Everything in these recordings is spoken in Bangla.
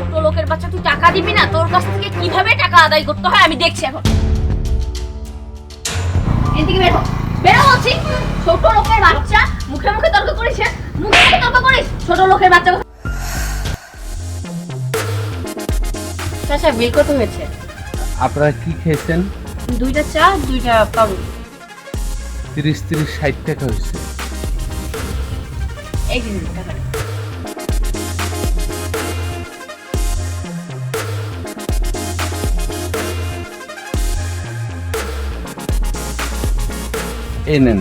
ছোট লোকের বাচ্চা তুই টাকা দিবি না? তোর কাছ থেকে কীভাবে টাকা আদায় করতে হয় আমি দেখছি এখন। এদিকে বের বের বলছি। ছোট লোকের বাচ্চা। মুখে মুখে তর্ক করিস হ্যাঁ? মুখে মুখে তর্ক করিস। ছোট লোকের বাচ্চা চাচা বিল কত হয়েছে? আপনারা কি খেয়েছেন? দুইটা চা দুইটা পাউরুটি তিরিশ তিরিশ ষাট টাকা হয়েছে। এই দিন টাকা এই নেন।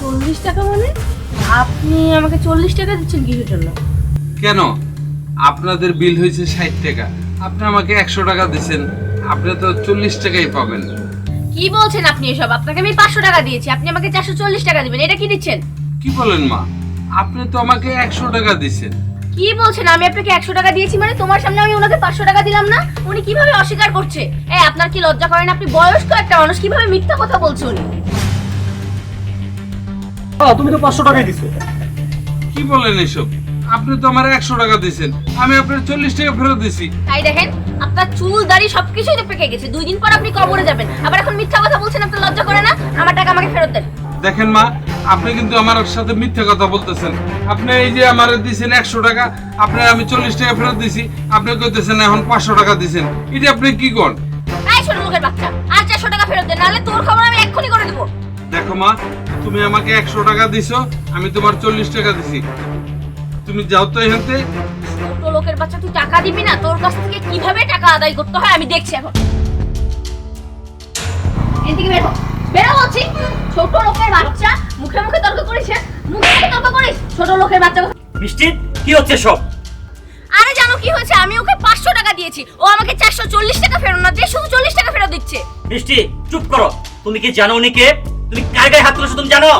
চল্লিশ টাকা মানে? আপনি আমাকে চল্লিশ টাকা দিচ্ছেন কিসের জন্য? কেন? আপনাদের বিল হয়েছে ষাট টাকা। আপনি আমাকে একশো টাকা দিচ্ছেন। আপনি তো চল্লিশ টাকাই পাবেন। কি বলছেন আপনি এসব? আপনাকে আমি পাঁচশো টাকা দিয়েছি। আপনি আমাকে চারশো চল্লিশ টাকা দিবেন। এটা কি দিচ্ছেন? কি বলেন মা? আপনি তো আমাকে একশো টাকা দিচ্ছেন। কি বলছেন? আমি আপনাকে একশো টাকা দিয়েছি মানে তোমার সামনে আমি ওনাকে পাঁচশো টাকা দিলাম না? উনি কীভাবে অস্বীকার করছে? এ আপনার কি লজ্জা করেন আপনি বয়স্ক একটা মানুষ কীভাবে মিথ্যা কথা বলছে উনি? তুমি তো পাঁচশো টাকাই দিছো। কি বলেন এসব? আপনি তো আমার একশো টাকা দিচ্ছেন আমি আপনার চল্লিশ টাকা ফেরত দিছি। তাই দেখেন আপনার চুল দাড়ি সবকিছুই তো পেকে গেছে। দুই দিন পর আপনি কবরে যাবেন। আবার এখন মিথ্যা কথা বলছেন আপনার লজ্জা করে না? আমার টাকা আমাকে ফেরত দেন। দেখেন মা আপনি কিন্তু আমার সাথে মিথ্যা কথা বলতেছেন। আপনি এই যে আমার দিয়েছেন একশো টাকা আপনার আমি চল্লিশ টাকা ফেরত দিছি আপনি কইতেছেন এখন পাঁচশো টাকা দিছেন। এটা আপনি কি করেন ছোট লোকের বাচ্চা আর চারশো টাকা ফেরত দেন নাহলে তোর খবর আমি এক্ষুনি করে দেবো। দেখো মা তুমি আমাকে একশো টাকা দিছো আমি তোমার চল্লিশ টাকা দিছি। তুমি যাও তো এখান থেকে। ছোট লোকের বাচ্চা তুই টাকা দিবি না? তোর কাছ থেকে কীভাবে টাকা আদায় করতে হয় আমি দেখছি এখন। এদিকে বের বের বলছি। ছোট লোকের বাচ্চা। মুখে মুখে তর্ক করিস হ্যাঁ? মুখে মুখে তর্ক করিস ছোট লোকের বাচ্চা। মিষ্টি কি হচ্ছে সব? আরে জানো কি হয়েছে? আমি ওকে পাঁচশো টাকা দিয়েছি। ও আমাকে চারশো চল্লিশ টাকা ফেরত না দিয়ে শুধু চল্লিশ টাকা ফেরত দিচ্ছে। মিষ্টি চুপ করো। তুমি কি জানো উনি কে? তুমি কার গায়ে হাত তুলেছো তুমি জানো?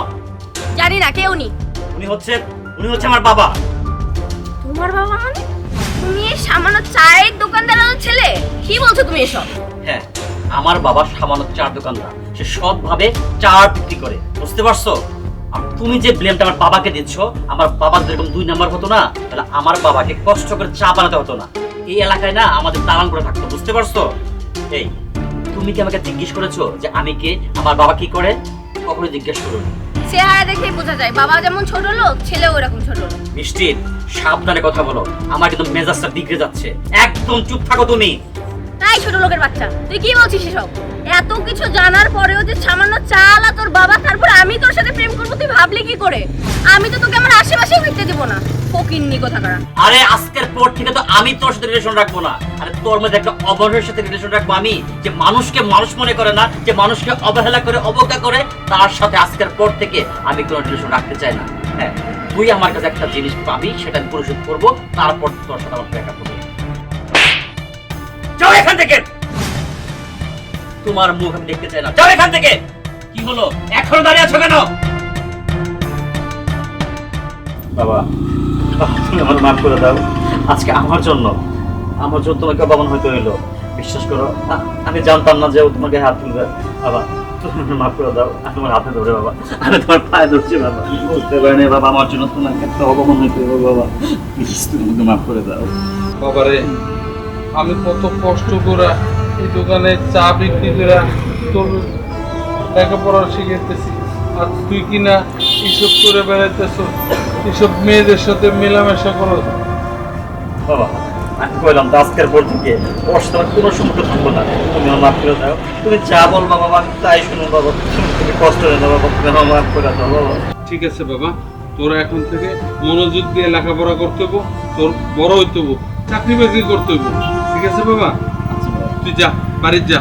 জানি না কেউ নি উনি হচ্ছে উনি হচ্ছে আমার বাবা। তোমার বাবা মানে? তুমি এই সামান্য চায়ের দোকানদারের ছেলে? কি বলছো তুমি এসব? হ্যাঁ আমার বাবা সামান্য চার দোকানদার সে সৎভাবে চার বিক্রি করে। বুঝতে পারছ? তুমি যে ব্লেমটা আমার বাবাকে দিচ্ছ আমার বাবা যেরকম দুই নাম্বার হতো না তাহলে আমার বাবাকে কষ্ট করে চা বানাতে হতো না। এই এলাকায় না আমাদের দালান করে থাকতো বুঝতে পারছ? এই তুমি কি আমাকে জিজ্ঞেস করেছ যে আমি কে? আমার বাবা কি করে? কখনো জিজ্ঞেস করুন চেহারা দেখেই বোঝা যায় বাবা যেমন ছোট লোক ছেলেও এরকম ছোট লোক। মিষ্টি সাবধানে কথা বলো। আমার কিন্তু মেজাজটা বিগড়ে যাচ্ছে। একদম চুপ থাকো তুমি। তাই ছোট লোকের বাচ্চা, তুই কি বলছিস এসব? এত কিছু জানার পরেও যে সামান্য চাল আর তোর বাবা, তারপর আমি তোর সাথে প্রেম করব, তুই ভাবলি কি করে? আমি তো তোকে আমার আশেপাশেই ফিরতে দিব না। ফকিন্নি কথা করা আরে, আজকের পর থেকে তো আমি তোর সাথে রিলেশন রাখব না। আরে, তোর মধ্যে একটা অবহেলার সাথে রিলেশন রাখব আমি, যে মানুষকে মানুষ মনে করে না, যে মানুষকে অবহেলা করে, অবজ্ঞা করে, তার সাথে আজকের পর থেকে আমি কোনো রিলেশন রাখতে চাই না। হ্যাঁ তুই আমার কাছে একটা জিনিস পাবি, সেটা আমি পরিশোধ করব, তারপর তোর সাথে আমার এখান থেকে। তোমার মুখ আমি দেখতে চাই না। যাও এখান থেকে। কি হলো? এখনও দাঁড়িয়ে আছো কেন? বাবা তুমি আমার মাফ করে দাও। আজকে আমার জন্য আমার জন্য তোমাকে অপমান হয়তো হইল। বিশ্বাস করো আমি জানতাম না যে ও তোমাকে হাত তুলবে। বাবা তুমি মাফ করে দাও। আমি তোমার হাতে ধরে বাবা। আমি তোমার পায়ে ধরছি বাবা। বুঝতে পারিনি বাবা আমার জন্য তোমাকে একটা অপমান হইতে বাবা। প্লিজ তুমি মাফ করে দাও। বাবারে আমি কত কষ্ট করে এই দোকানে চা বিক্রি করে তোর লেখাপড়া শিখাইতেছি। আর তুই কিনা এইসব করে বেড়াইতেছ? এইসব মেয়েদের সাথে মেলামেশা করো। বাবা আমি কইলাম তো আজকের পর থেকে কোনো সম্পর্ক থাকব না। তুমি আমার মাফ করে দাও। তুমি যা বলবা বাবা আমি তাই শুনো বাবা। তুমি কষ্ট নেই বাবা তুমি আমার মাফ করে দাও বাবা। ঠিক আছে বাবা তোরা এখন থেকে মনোযোগ দিয়ে লেখাপড়া করতে হব তোর বড় হইতে হব চাকরি বাকরি করতে হব ঠিক আছে বাবা? আচ্ছা তুই যা বাড়ির যা।